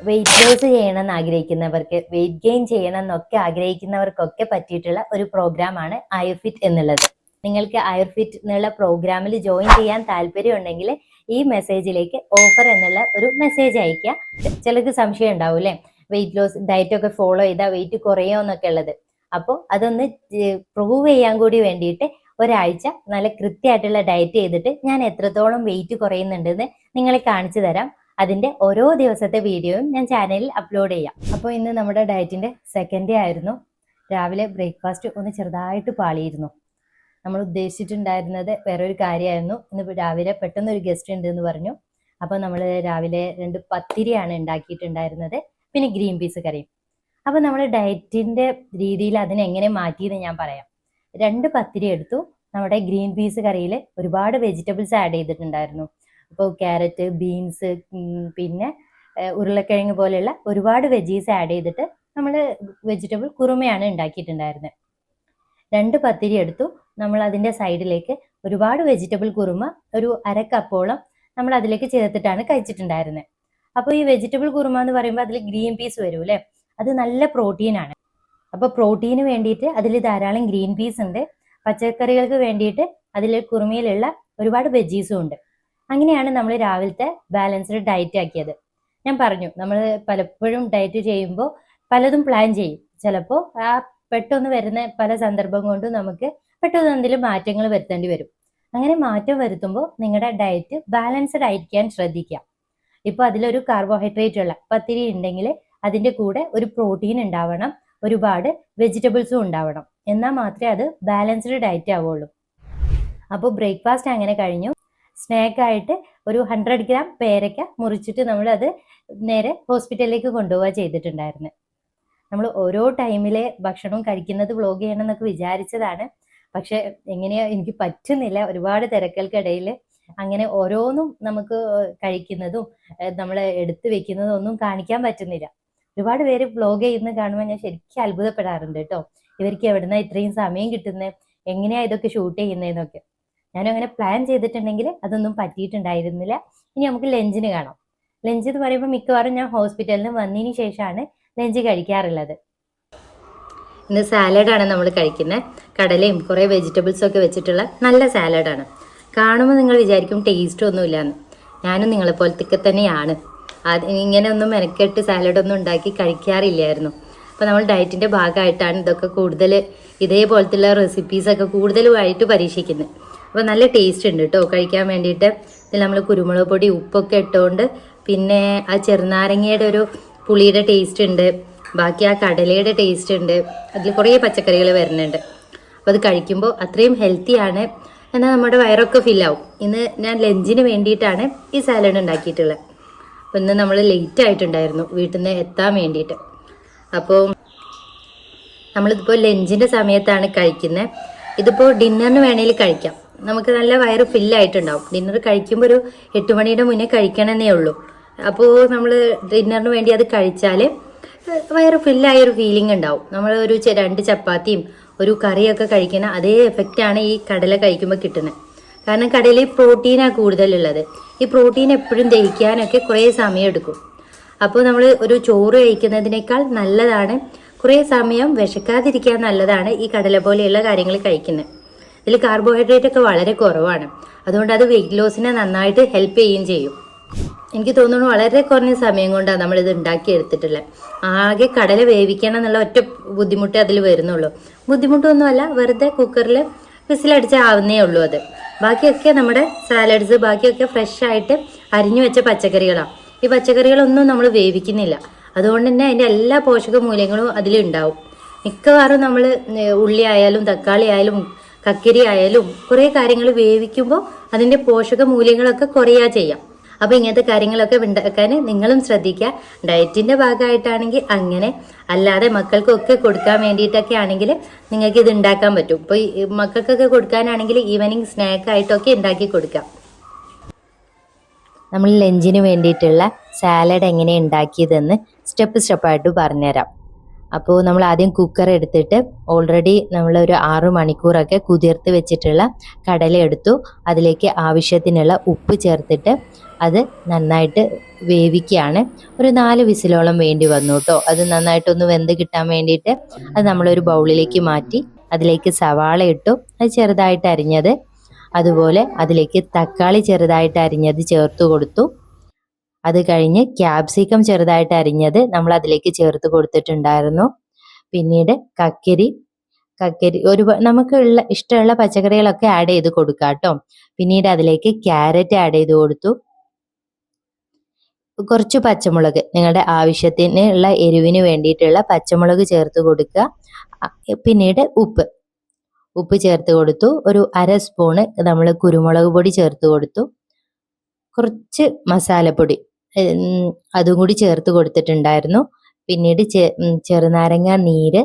Weight loss ചെയ്യണം എന്ന് ആഗ്രഹിക്കുന്നവർക്ക് വെയിറ്റ് ഗെയിൻ ചെയ്യണം എന്നൊക്കെ ആഗ്രഹിക്കുന്നവർക്കൊക്കെ പറ്റിയിട്ടുള്ള ഒരു പ്രോഗ്രാം ആണ് ആയുർഫിറ്റ് എന്നുള്ളത്. നിങ്ങൾക്ക് ആയുർഫിറ്റ് എന്നുള്ള പ്രോഗ്രാമിൽ ജോയിൻ ചെയ്യാൻ താല്പര്യമുണ്ടെങ്കിൽ ഈ മെസ്സേജിലേക്ക് ഓഫർ എന്നുള്ള ഒരു മെസ്സേജ് അയക്കുക ചിലർക്ക് സംശയം ഉണ്ടാവും അല്ലേ? വെയിറ്റ് ലോസ് ഡയറ്റ് ഒക്കെ ഫോളോ ചെയ്താൽ വെയിറ്റ് കുറയോ എന്നൊക്കെ ഉള്ളത്. അപ്പോൾ അതൊന്ന് പ്രൂവ് ചെയ്യാൻ കൂടി വേണ്ടിയിട്ട് ഒരാഴ്ച നല്ല കൃത്യമായിട്ടുള്ള ഡയറ്റ് ചെയ്തിട്ട് ഞാൻ എത്രത്തോളം വെയിറ്റ് കുറയുന്നുണ്ടെന്ന് നിങ്ങളെ കാണിച്ചു തരാം. അതിന്റെ ഓരോ ദിവസത്തെ വീഡിയോയും ഞാൻ ചാനലിൽ അപ്ലോഡ് ചെയ്യാം. അപ്പോൾ ഇന്ന് നമ്മുടെ ഡയറ്റിന്റെ സെക്കൻഡ് ഡേ ആയിരുന്നു. രാവിലെ ബ്രേക്ക്ഫാസ്റ്റ് ഒന്ന് ചെറുതായിട്ട് പാളിയിരുന്നു. നമ്മൾ ഉദ്ദേശിച്ചിട്ടുണ്ടായിരുന്നത് വേറൊരു കാര്യമായിരുന്നു. ഇന്ന് രാവിലെ പെട്ടെന്ന് ഒരു ഗസ്റ്റ് ഉണ്ട് എന്ന് പറഞ്ഞു. അപ്പോൾ നമ്മൾ രാവിലെ രണ്ട് പത്തിരിയാണ് ഉണ്ടാക്കിയിട്ടുണ്ടായിരുന്നത്. പിന്നെ ഗ്രീൻ പീസ് കറിയും. അപ്പോൾ നമ്മൾ ഡയറ്റിന്റെ രീതിയിൽ അതിനെങ്ങനെ മാറ്റിയെന്ന് ഞാൻ പറയാം. രണ്ട് പത്തിരി എടുത്തു. നമ്മുടെ ഗ്രീൻ പീസ് കറിയിൽ ഒരുപാട് വെജിറ്റബിൾസ് ആഡ് ചെയ്തിട്ടുണ്ടായിരുന്നു. അപ്പോൾ ക്യാരറ്റ് ബീൻസ് പിന്നെ ഉരുളക്കിഴങ്ങ് പോലെയുള്ള ഒരുപാട് വെജീസ് ആഡ് ചെയ്തിട്ട് നമ്മൾ വെജിറ്റബിൾ കുറുമയാണ് ഉണ്ടാക്കിയിട്ടുണ്ടായിരുന്നത് രണ്ട് പത്തിരി എടുത്തു. നമ്മൾ അതിന്റെ സൈഡിലേക്ക് ഒരുപാട് വെജിറ്റബിൾ കുറുമ ഒരു അര കപ്പോളം നമ്മൾ അതിലേക്ക് ചേർത്തിട്ടാണ് കഴിച്ചിട്ടുണ്ടായിരുന്നത് അപ്പോൾ ഈ വെജിറ്റബിൾ കുറുമ എന്ന് പറയുമ്പോൾ അതിൽ ഗ്രീൻ പീസ് വരും അല്ലേ അത് നല്ല പ്രോട്ടീനാണ് അപ്പോൾ പ്രോട്ടീന് വേണ്ടിയിട്ട് അതിൽ ധാരാളം ഗ്രീൻ പീസ് ഉണ്ട്. പച്ചക്കറികൾക്ക് വേണ്ടിയിട്ട് അതിൽ കുറുമയിലുള്ള ഒരുപാട് വെജീസും ഉണ്ട്. അങ്ങനെയാണ് നമ്മൾ രാവിലത്തെ ബാലൻസ്ഡ് ഡയറ്റ് ആക്കിയത്. ഞാൻ പറഞ്ഞു നമ്മൾ പലപ്പോഴും ഡയറ്റ് ചെയ്യുമ്പോൾ പലതും പ്ലാൻ ചെയ്യും. ചിലപ്പോൾ ആ പെട്ടെന്ന് വരുന്ന പല സന്ദർഭം കൊണ്ടും നമുക്ക് പെട്ടെന്ന് എന്തെങ്കിലും മാറ്റങ്ങൾ വരുത്തേണ്ടി വരും. അങ്ങനെ മാറ്റം വരുത്തുമ്പോൾ നിങ്ങളുടെ ഡയറ്റ് ബാലൻസ്ഡ് ആയിരിക്കാൻ ശ്രദ്ധിക്കുക. ഇപ്പോൾ അതിലൊരു കാർബോഹൈഡ്രേറ്റ് ഉള്ള പത്തിരി ഉണ്ടെങ്കിൽ അതിന്റെ കൂടെ ഒരു പ്രോട്ടീൻ ഉണ്ടാവണം ഒരുപാട് വെജിറ്റബിൾസും ഉണ്ടാവണം. എന്നാൽ മാത്രമേ അത് ബാലൻസ്ഡ് ഡയറ്റ് ആവുള്ളൂ അപ്പോൾ ബ്രേക്ക്ഫാസ്റ്റ് അങ്ങനെ കഴിഞ്ഞു. സ്നാക്ക് ആയിട്ട് ഒരു ഹൺഡ്രഡ് ഗ്രാം പേരയ്ക്ക മുറിച്ചിട്ട് നമ്മൾ അത് നേരെ ഹോസ്പിറ്റലിലേക്ക് കൊണ്ടുപോവുക ചെയ്തിട്ടുണ്ടായിരുന്നു. നമ്മൾ ഓരോ ടൈമിലെ ഭക്ഷണവും കഴിക്കുന്നത് വ്ലോഗ് ചെയ്യണം എന്നൊക്കെ വിചാരിച്ചതാണ്. പക്ഷെ എങ്ങനെയാ എനിക്ക് പറ്റുന്നില്ല. ഒരുപാട് തിരക്കൽക്കിടയിൽ അങ്ങനെ ഓരോന്നും നമുക്ക് കഴിക്കുന്നതും നമ്മൾ എടുത്തു വെക്കുന്നതും ഒന്നും കാണിക്കാൻ പറ്റുന്നില്ല. ഒരുപാട് പേര് വ്ലോഗ് ചെയ്യുന്ന കാണുമ്പോൾ ഞാൻ ശരിക്കും അത്ഭുതപ്പെടാറുണ്ട് കേട്ടോ. ഇവർക്ക് എവിടുന്ന ഇത്രയും സമയം കിട്ടുന്നത് എങ്ങനെയാ ഇതൊക്കെ ഷൂട്ട് ചെയ്യുന്നതെന്നൊക്കെ ഞാനും അങ്ങനെ പ്ലാൻ ചെയ്തിട്ടുണ്ടെങ്കിൽ അതൊന്നും പറ്റിയിട്ടുണ്ടായിരുന്നില്ല. ഇനി നമുക്ക് ലഞ്ചിന് കാണാം. ലഞ്ച് എന്ന് പറയുമ്പോൾ മിക്കവാറും ഞാൻ ഹോസ്പിറ്റലിൽ വന്നതിന് ശേഷമാണ് ലഞ്ച് കഴിക്കാറുള്ളത്. ഇന്ന് സാലഡാണ് നമ്മൾ കഴിക്കുന്നത് കടലയും കുറേ വെജിറ്റബിൾസും ഒക്കെ വെച്ചിട്ടുള്ള നല്ല സാലഡാണ് കാണുമ്പോൾ നിങ്ങൾ വിചാരിക്കും ടേസ്റ്റ് ഒന്നുമില്ലാന്ന്. ഞാനും നിങ്ങളെ പോലത്തൊക്കെ തന്നെയാണ്. അത് ഇങ്ങനെ ഒന്നും മെനക്കെട്ട് സാലഡൊന്നും ഉണ്ടാക്കി കഴിക്കാറില്ലായിരുന്നു. അപ്പോൾ നമ്മൾ ഡയറ്റിന്റെ ഭാഗമായിട്ടാണ് ഇതൊക്കെ കൂടുതൽ ഇതേപോലത്തുള്ള റെസിപ്പീസൊക്കെ കൂടുതലുമായിട്ട് പരീക്ഷിക്കുന്നത് അപ്പോൾ നല്ല ടേസ്റ്റ് ഉണ്ട് കേട്ടോ കഴിക്കാൻ വേണ്ടിയിട്ട്. ഇതിൽ നമ്മൾ കുരുമുളക് പൊടി ഉപ്പൊക്കെ ഇട്ടുകൊണ്ട് പിന്നെ ആ ചെറുനാരങ്ങയുടെ ഒരു പുളിയുടെ ടേസ്റ്റ് ഉണ്ട്. ബാക്കി ആ കടലയുടെ ടേസ്റ്റ് ഉണ്ട്. അതിൽ കുറേ പച്ചക്കറികൾ വരുന്നുണ്ട്. അപ്പോൾ അത് കഴിക്കുമ്പോൾ അത്രയും ഹെൽത്തിയാണ് എന്നാൽ നമ്മുടെ വയറൊക്കെ ഫില്ലാവും ഇന്ന് ഞാൻ ലഞ്ചിന് വേണ്ടിയിട്ടാണ് ഈ സാലഡ് ഉണ്ടാക്കിയിട്ടുള്ളത്. അപ്പോൾ ഇന്ന് നമ്മൾ ലേറ്റ് ആയിട്ടുണ്ടായിരുന്നു. വീട്ടിൽ നിന്ന് എത്താൻ വേണ്ടിയിട്ട്. അപ്പോൾ നമ്മളിതിപ്പോൾ ലഞ്ചിന്റെ സമയത്താണ് കഴിക്കുന്നത് ഇതിപ്പോൾ ഡിന്നറിന് വേണമെങ്കിൽ കഴിക്കാം. നമുക്ക് നല്ല വയറ് ഫില്ലായിട്ടുണ്ടാവും. ഡിന്നർ കഴിക്കുമ്പോൾ ഒരു എട്ട് മണിയുടെ മുന്നേ കഴിക്കണമെന്നേ ഉള്ളൂ. അപ്പോൾ നമ്മൾ ഡിന്നറിന് വേണ്ടി അത് കഴിച്ചാൽ വയറ് ഫില്ലായ ഒരു ഫീലിംഗ് ഉണ്ടാവും. നമ്മൾ ഒരു രണ്ട് ചപ്പാത്തിയും ഒരു കറിയൊക്കെ കഴിക്കുന്ന അതേ എഫക്റ്റാണ് ഈ കടല കഴിക്കുമ്പോൾ കിട്ടുന്നത് കാരണം കടലയിൽ പ്രോട്ടീനാണ് കൂടുതലുള്ളത്. ഈ പ്രോട്ടീൻ എപ്പോഴും ദഹിക്കാനൊക്കെ കുറേ സമയം എടുക്കും. അപ്പോൾ നമ്മൾ ഒരു ചോറ് കഴിക്കുന്നതിനേക്കാൾ നല്ലതാണ് കുറേ സമയം വിശക്കാതിരിക്കാൻ നല്ലതാണ് ഈ കടല പോലെയുള്ള കാര്യങ്ങൾ കഴിക്കുന്നത് ഇതിൽ കാർബോഹൈഡ്രേറ്റ് ഒക്കെ വളരെ കുറവാണ്. അതുകൊണ്ട് അത് വെയിറ്റ് ലോസിനെ നന്നായിട്ട് ഹെൽപ്പ് ചെയ്യുകയും ചെയ്യും. എനിക്ക് തോന്നുന്നു വളരെ കുറഞ്ഞ സമയം കൊണ്ടാണ് നമ്മൾ ഇത് ഉണ്ടാക്കിയെടുത്തിട്ടുള്ളത്. ആകെ കടല വേവിക്കണം എന്നുള്ള ഒറ്റ ബുദ്ധിമുട്ടേ അതിൽ വരുന്നുള്ളൂ. ബുദ്ധിമുട്ടൊന്നുമല്ല വെറുതെ കുക്കറിൽ വിസിലടിച്ചാൽ ആവുന്നേ ഉള്ളൂ അത്. ബാക്കിയൊക്കെ നമ്മുടെ സാലഡ്സ് ബാക്കിയൊക്കെ ഫ്രഷ് ആയിട്ട് അരിഞ്ഞു വെച്ച പച്ചക്കറികളാണ്. ഈ പച്ചക്കറികളൊന്നും നമ്മൾ വേവിക്കുന്നില്ല. അതുകൊണ്ട് തന്നെ അതിന്റെ എല്ലാ പോഷക മൂല്യങ്ങളും അതിലുണ്ടാവും. മിക്കവാറും നമ്മൾ ഉള്ളി ആയാലും തക്കാളി ആയാലും കക്കിരി ആയാലും കുറേ കാര്യങ്ങൾ വേവിക്കുമ്പോൾ അതിന്റെ പോഷക മൂല്യങ്ങളൊക്കെ കുറയാ ചെയ്യാം. അപ്പോൾ ഇങ്ങനത്തെ കാര്യങ്ങളൊക്കെ ഉണ്ടാക്കാൻ നിങ്ങളും ശ്രദ്ധിക്കുക. ഡയറ്റിന്റെ ഭാഗമായിട്ടാണെങ്കിൽ അങ്ങനെ. അല്ലാതെ മക്കൾക്കൊക്കെ കൊടുക്കാൻ വേണ്ടിയിട്ടൊക്കെ ആണെങ്കിൽ നിങ്ങൾക്ക് ഇത് ഉണ്ടാക്കാൻ പറ്റും. ഇപ്പോൾ മക്കൾക്കൊക്കെ കൊടുക്കാനാണെങ്കിൽ ഈവനിങ് സ്നാക്ക് ആയിട്ടൊക്കെ ഉണ്ടാക്കി കൊടുക്കാം. നമ്മൾ ലഞ്ചിന് വേണ്ടിയിട്ടുള്ള സാലഡ് എങ്ങനെ ഉണ്ടാക്കിയതെന്ന് സ്റ്റെപ്പ് സ്റ്റെപ്പായിട്ട് പറഞ്ഞുതരാം. അപ്പോൾ നമ്മൾ ആദ്യം കുക്കർ എടുത്തിട്ട് ഓൾറെഡി നമ്മൾ ഒരു ആറു മണിക്കൂറൊക്കെ കുതിർത്ത് വെച്ചിട്ടുള്ള കടല എടുത്തു. അതിലേക്ക് ആവശ്യത്തിനുള്ള ഉപ്പ് ചേർത്തിട്ട് അത് നന്നായിട്ട് വേവിക്കുകയാണ്. ഒരു നാല് വിസിലോളം വേണ്ടി വന്നു കേട്ടോ. അത് നന്നായിട്ടൊന്ന് വെന്ത് കിട്ടാൻ വേണ്ടിയിട്ട് അത് നമ്മളൊരു ബൗളിലേക്ക് മാറ്റി അതിലേക്ക് സവാള ഇട്ടു. അത് ചെറുതായിട്ട് അരിഞ്ഞത്. അതുപോലെ അതിലേക്ക് തക്കാളി ചെറുതായിട്ട് അരിഞ്ഞത് ചേർത്ത് കൊടുത്തു. അത് കഴിഞ്ഞ് ക്യാപ്സിക്കം ചെറുതായിട്ട് അരിഞ്ഞത് നമ്മൾ അതിലേക്ക് ചേർത്ത് കൊടുത്തിട്ടുണ്ടായിരുന്നു. പിന്നീട് കക്കരി കക്കരി ഒരു നമുക്ക് ഉള്ള ഇഷ്ടമുള്ള പച്ചക്കറികളൊക്കെ ആഡ് ചെയ്ത് കൊടുക്കാം കേട്ടോ പിന്നീട് അതിലേക്ക് ക്യാരറ്റ് ആഡ് ചെയ്ത് കൊടുത്തു. കുറച്ച് പച്ചമുളക് നിങ്ങളുടെ ആവശ്യത്തിന് ഉള്ള എരിവിന് വേണ്ടിയിട്ടുള്ള പച്ചമുളക് ചേർത്ത് കൊടുക്കുക. പിന്നീട് ഉപ്പ് ഉപ്പ് ചേർത്ത് കൊടുത്തു. ഒരു അര സ്പൂണ് നമ്മൾ കുരുമുളക് പൊടി ചേർത്ത് കൊടുത്തു. കുറച്ച് മസാലപ്പൊടി അതും കൂടി ചേർത്ത് കൊടുത്തിട്ടുണ്ടായിരുന്നു. പിന്നീട് ചെറുനാരങ്ങ നീര്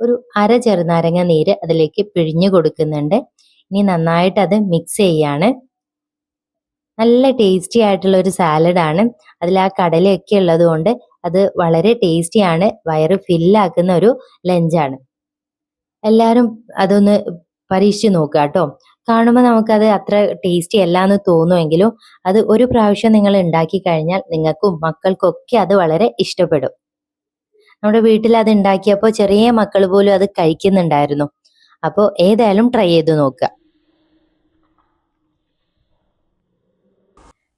ഒരു അര ചെറുനാരങ്ങ നീര് അതിലേക്ക് പിഴിഞ്ഞു കൊടുക്കുന്നുണ്ട്. ഇനി നന്നായിട്ട് അത് മിക്സ് ചെയ്യാണ്. നല്ല ടേസ്റ്റി ആയിട്ടുള്ള ഒരു സാലഡാണ് അതിൽ ആ കടലയൊക്കെ ഉള്ളത് കൊണ്ട് അത് വളരെ ടേസ്റ്റിയാണ് വയറ് ഫില്ലാക്കുന്ന ഒരു ലഞ്ചാണ് എല്ലാവരും അതൊന്ന് പരീക്ഷിച്ച് നോക്കുക കേട്ടോ. കാണുമ്പോൾ നമുക്കത് അത്ര ടേസ്റ്റി അല്ല എന്ന് തോന്നുമെങ്കിലും അത് ഒരു പ്രാവശ്യം നിങ്ങൾ ഉണ്ടാക്കി കഴിഞ്ഞാൽ നിങ്ങൾക്കും മക്കൾക്കൊക്കെ അത് വളരെ ഇഷ്ടപ്പെടും. നമ്മുടെ വീട്ടിൽ അത് ഉണ്ടാക്കിയപ്പോൾ ചെറിയ മക്കൾ പോലും അത് കഴിക്കുന്നുണ്ടായിരുന്നു. അപ്പോൾ ഏതായാലും ട്രൈ ചെയ്ത് നോക്കുക.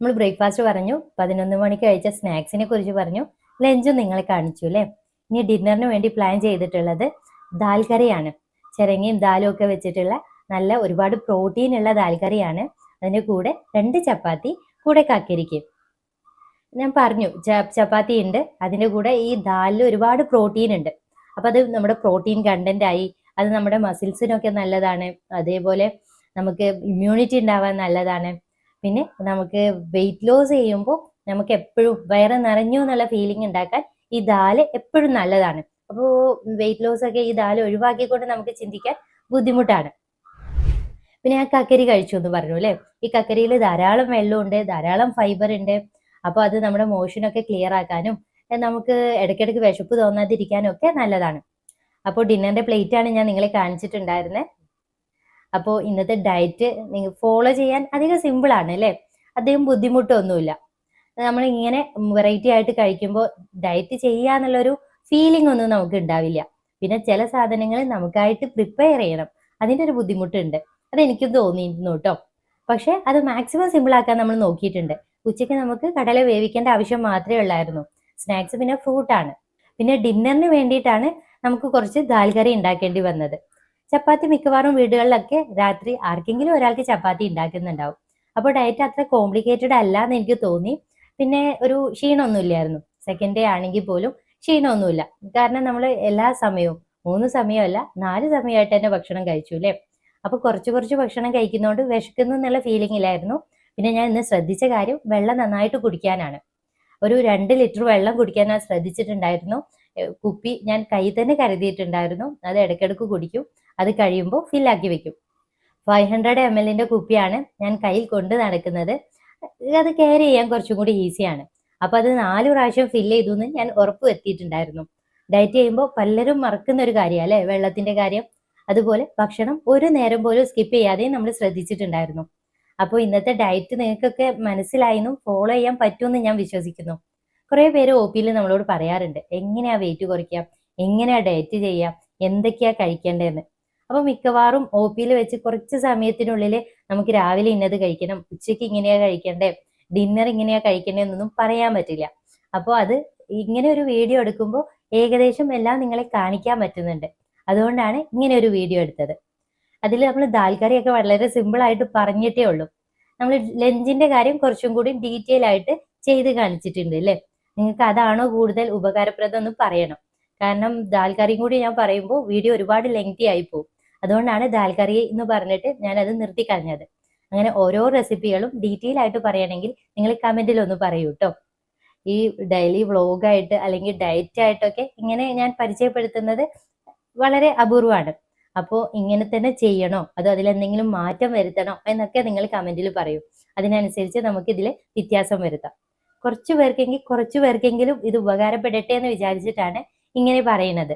നമ്മൾ ബ്രേക്ക്ഫാസ്റ്റ് പറഞ്ഞു പതിനൊന്ന് മണിക്ക് കഴിച്ച സ്നാക്സിനെ കുറിച്ച് പറഞ്ഞു ലഞ്ചും നിങ്ങളെ കാണിച്ചു അല്ലേ? ഇനി ഡിന്നറിന് വേണ്ടി പ്ലാൻ ചെയ്തിട്ടുള്ളത് ദാൽ കറിയാണ്. ചിരങ്ങയും ദാലും ഒക്കെ വെച്ചിട്ടുള്ള നല്ല ഒരുപാട് പ്രോട്ടീൻ ഉള്ള ദാൽക്കറിയാണ് അതിന്റെ കൂടെ രണ്ട് ചപ്പാത്തി കൂടെ കാക്കിരിക്കും. ഞാൻ പറഞ്ഞു ചപ്പാത്തി ഉണ്ട്. അതിന്റെ കൂടെ ഈ ദാലിൽ ഒരുപാട് പ്രോട്ടീൻ ഉണ്ട്. അപ്പൊ അത് നമ്മുടെ പ്രോട്ടീൻ കണ്ടന്റ് ആയി അത് നമ്മുടെ മസിൽസിനൊക്കെ നല്ലതാണ്. അതേപോലെ നമുക്ക് ഇമ്മ്യൂണിറ്റി ഉണ്ടാവാൻ നല്ലതാണ്. പിന്നെ നമുക്ക് വെയിറ്റ് ലോസ് ചെയ്യുമ്പോൾ നമുക്ക് എപ്പോഴും വയറ് നിറഞ്ഞു എന്നുള്ള ഫീലിംഗ് ഉണ്ടാക്കാൻ ഈ ദാൽ എപ്പോഴും നല്ലതാണ്. അപ്പോൾ വെയിറ്റ് ലോസ് ഒക്കെ ഈ ദാൽ ഒഴിവാക്കിക്കൊണ്ട് നമുക്ക് ചിന്തിക്കാൻ ബുദ്ധിമുട്ടാണ്. പിന്നെ ഞാൻ കക്കരി കഴിച്ചു എന്ന് പറഞ്ഞു അല്ലെ? ഈ കക്കരിയിൽ ധാരാളം വെള്ളമുണ്ട് ധാരാളം ഫൈബർ ഉണ്ട്. അപ്പോൾ അത് നമ്മുടെ മോഷനൊക്കെ ക്ലിയർ ആക്കാനും നമുക്ക് ഇടയ്ക്കിടയ്ക്ക് വിശപ്പ് തോന്നാതിരിക്കാനും ഒക്കെ നല്ലതാണ്. അപ്പോൾ ഡിന്നറിന്റെ പ്ലേറ്റ് ആണ് ഞാൻ നിങ്ങളെ കാണിച്ചിട്ടുണ്ടായിരുന്നത് അപ്പോൾ ഇന്നത്തെ ഡയറ്റ് നിങ്ങൾ ഫോളോ ചെയ്യാൻ അധികം സിമ്പിൾ ആണ് അല്ലേ? അധികം ബുദ്ധിമുട്ടൊന്നുമില്ല. നമ്മൾ ഇങ്ങനെ വെറൈറ്റി ആയിട്ട് കഴിക്കുമ്പോൾ ഡയറ്റ് ചെയ്യാന്നുള്ളൊരു ഫീലിംഗ് ഒന്നും നമുക്ക് ഉണ്ടാവില്ല. പിന്നെ ചില സാധനങ്ങൾ നമുക്കായിട്ട് പ്രിപ്പയർ ചെയ്യണം. അതിന്റെ ഒരു ബുദ്ധിമുട്ടുണ്ട്. അത് എനിക്കും തോന്നിയിരുന്നു കേട്ടോ പക്ഷെ അത് മാക്സിമം സിമ്പിൾ ആക്കാൻ നമ്മൾ നോക്കിയിട്ടുണ്ട്. ഉച്ചയ്ക്ക് നമുക്ക് കടല വേവിക്കേണ്ട ആവശ്യം മാത്രമേ ഉള്ളായിരുന്നു. സ്നാക്സ് പിന്നെ ഫ്രൂട്ട് ആണ്. പിന്നെ ഡിന്നറിന് വേണ്ടിയിട്ടാണ് നമുക്ക് കുറച്ച് ദാൽ ഉണ്ടാക്കേണ്ടി വന്നത്. ചപ്പാത്തി മിക്കവാറും വീടുകളിലൊക്കെ രാത്രി ആർക്കെങ്കിലും ഒരാൾക്ക് ചപ്പാത്തി ഉണ്ടാക്കുന്നുണ്ടാവും. അപ്പോൾ ഡയറ്റ് അത്ര കോംപ്ലിക്കേറ്റഡ് അല്ല എന്ന് എനിക്ക് തോന്നി. പിന്നെ ഒരു ക്ഷീണമൊന്നും ഇല്ലായിരുന്നു. സെക്കൻഡ് ഡേ ആണെങ്കിൽ പോലും ക്ഷീണമൊന്നുമില്ല. കാരണം നമ്മൾ എല്ലാ സമയവും മൂന്ന് സമയമല്ല നാല് സമയമായിട്ട് തന്നെ ഭക്ഷണം കഴിച്ചു അല്ലേ? അപ്പൊ കുറച്ച് കുറച്ച് ഭക്ഷണം കഴിക്കുന്നതുകൊണ്ട് വിശക്കുന്നു എന്നുള്ള ഫീലിംഗ് ഇല്ലായിരുന്നു. പിന്നെ ഞാൻ ഇന്ന് ശ്രദ്ധിച്ച കാര്യം വെള്ളം നന്നായിട്ട് കുടിക്കാനാണ്. ഒരു രണ്ട് ലിറ്റർ വെള്ളം കുടിക്കാൻ ഞാൻ ശ്രദ്ധിച്ചിട്ടുണ്ടായിരുന്നു. കുപ്പി ഞാൻ കൈ തന്നെ കരുതിയിട്ടുണ്ടായിരുന്നു. അത് ഇടയ്ക്കിടക്ക് കുടിക്കും. അത് കഴിയുമ്പോൾ ഫില്ലാക്കി വെക്കും. ഫൈവ് ഹൺഡ്രഡ് എം എല്ലിന്റെ കുപ്പിയാണ് ഞാൻ കയ്യിൽ കൊണ്ട് നടക്കുന്നത്. അത് കെയർ ചെയ്യാൻ കുറച്ചും കൂടി ഈസിയാണ് അപ്പൊ അത് നാല് പ്രാവശ്യം ഫില്ല് ചെയ്തു എന്ന് ഞാൻ ഉറപ്പ് വരുത്തിയിട്ടുണ്ടായിരുന്നു. ഡയറ്റ് ചെയ്യുമ്പോൾ പലരും മറക്കുന്ന ഒരു കാര്യം അല്ലെ? വെള്ളത്തിന്റെ കാര്യം. അതുപോലെ ഭക്ഷണം ഒരു നേരം പോലും സ്കിപ്പ് ചെയ്യാതെ നമ്മൾ ശ്രദ്ധിച്ചിട്ടുണ്ടായിരുന്നു. അപ്പോൾ ഇന്നത്തെ ഡയറ്റ് നിങ്ങൾക്കൊക്കെ മനസ്സിലായെന്നും ഫോളോ ചെയ്യാൻ പറ്റുമെന്ന് ഞാൻ വിശ്വസിക്കുന്നു. കുറെ പേര് ഒ പിയിൽ നമ്മളോട് പറയാറുണ്ട് എങ്ങനെയാ വെയിറ്റ് കുറയ്ക്കാം എങ്ങനെയാ ഡയറ്റ് ചെയ്യാം എന്തൊക്കെയാ കഴിക്കേണ്ടതെന്ന്? അപ്പൊ മിക്കവാറും ഒ പിയിൽ വെച്ച് കുറച്ച് സമയത്തിനുള്ളിൽ നമുക്ക് രാവിലെ ഇന്നത് കഴിക്കണം ഉച്ചയ്ക്ക് ഇങ്ങനെയാ കഴിക്കേണ്ടേ ഡിന്നർ ഇങ്ങനെയാ കഴിക്കണ്ടേ എന്നൊന്നും പറയാൻ പറ്റില്ല. അപ്പോൾ അത് ഇങ്ങനെ ഒരു വീഡിയോ എടുക്കുമ്പോൾ ഏകദേശം എല്ലാം നിങ്ങളെ കാണിക്കാൻ പറ്റുന്നുണ്ട്. അതുകൊണ്ടാണ് ഇങ്ങനെ ഒരു വീഡിയോ എടുത്തത്. അതിൽ നമ്മൾ ദാൽ കറിയൊക്കെ വളരെ സിമ്പിൾ ആയിട്ട് പറഞ്ഞിട്ടേ ഉള്ളൂ. നമ്മൾ ലഞ്ചിന്റെ കാര്യം കുറച്ചും കൂടി ഡീറ്റെയിൽ ആയിട്ട് ചെയ്ത് കാണിച്ചിട്ടുണ്ട് അല്ലേ നിങ്ങൾക്ക് അതാണോ കൂടുതൽ ഉപകാരപ്രദം എന്ന് പറയണം. കാരണം ദാൽ കൂടി ഞാൻ പറയുമ്പോൾ വീഡിയോ ഒരുപാട് ലെങ്തി ആയി പോകും അതുകൊണ്ടാണ് ദാൽ എന്ന് പറഞ്ഞിട്ട് ഞാൻ അത് നിർത്തി കളഞ്ഞത്. അങ്ങനെ ഓരോ റെസിപ്പികളും ഡീറ്റെയിൽ ആയിട്ട് പറയണമെങ്കിൽ നിങ്ങൾ കമന്റിൽ ഒന്ന് പറയൂ കേട്ടോ ഈ ഡെയിലി വ്ളോഗായിട്ട് അല്ലെങ്കിൽ ഡയറ്റ് ആയിട്ടൊക്കെ ഇങ്ങനെ ഞാൻ പരിചയപ്പെടുത്തുന്നത് വളരെ അപൂർവമാണ് അപ്പോൾ ഇങ്ങനെ തന്നെ ചെയ്യണോ? അതോ അതിൽ എന്തെങ്കിലും മാറ്റം വരുത്തണോ? എന്നൊക്കെ നിങ്ങൾ കമന്റിൽ പറയൂ. അതിനനുസരിച്ച് നമുക്ക് ഇതിൽ വ്യത്യാസം വരുത്താം. കുറച്ചു പേർക്കെങ്കിൽ കുറച്ചു പേർക്കെങ്കിലും ഇത് ഉപകാരപ്പെടട്ടെ എന്ന് വിചാരിച്ചിട്ടാണ് ഇങ്ങനെ പറയുന്നത്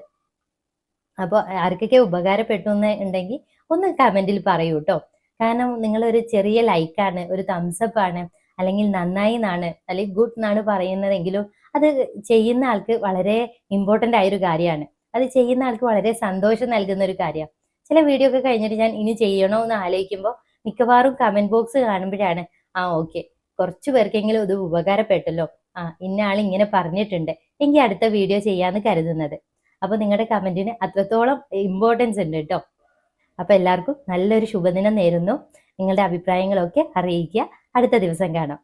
അപ്പോൾ ആർക്കൊക്കെ ഉപകാരപ്പെട്ടു എന്ന് ഉണ്ടെങ്കിൽ ഒന്ന് കമന്റിൽ പറയൂ കേട്ടോ കാരണം നിങ്ങൾ ഒരു ചെറിയ ലൈക്കാണ് ഒരു തംസപ്പ് ആണ് അല്ലെങ്കിൽ നന്നായി എന്നാണ് അല്ലെങ്കിൽ ഗുഡ് എന്നാണ് പറയുന്നതെങ്കിലും അത് ചെയ്യുന്ന ആൾക്ക് വളരെ ഇമ്പോർട്ടന്റ് ആയൊരു കാര്യമാണ്. അത് ചെയ്യുന്ന ആൾക്ക് വളരെ സന്തോഷം നൽകുന്ന ഒരു കാര്യമാണ് ചില വീഡിയോ ഒക്കെ കഴിഞ്ഞിട്ട് ഞാൻ ഇനി ചെയ്യണോ എന്ന് ആലോചിക്കുമ്പോൾ മിക്കവാറും കമന്റ് ബോക്സ് കാണുമ്പോഴാണ് ആ ഓക്കെ കുറച്ചു പേർക്കെങ്കിലും ഇത് ഉപകാരപ്പെട്ടല്ലോ. ആ ഇന്ന ആൾ ഇങ്ങനെ പറഞ്ഞിട്ടുണ്ട്. എങ്കിൽ അടുത്ത വീഡിയോ ചെയ്യാന്ന് കരുതുന്നത്. അപ്പൊ നിങ്ങളുടെ കമന്റിന് അത്രത്തോളം ഇമ്പോർട്ടൻസ് ഉണ്ട് കേട്ടോ അപ്പൊ എല്ലാവർക്കും നല്ലൊരു ശുഭദിനം നേരുന്നു. നിങ്ങളുടെ അഭിപ്രായങ്ങളൊക്കെ അറിയിക്കുക. അടുത്ത ദിവസം കാണാം.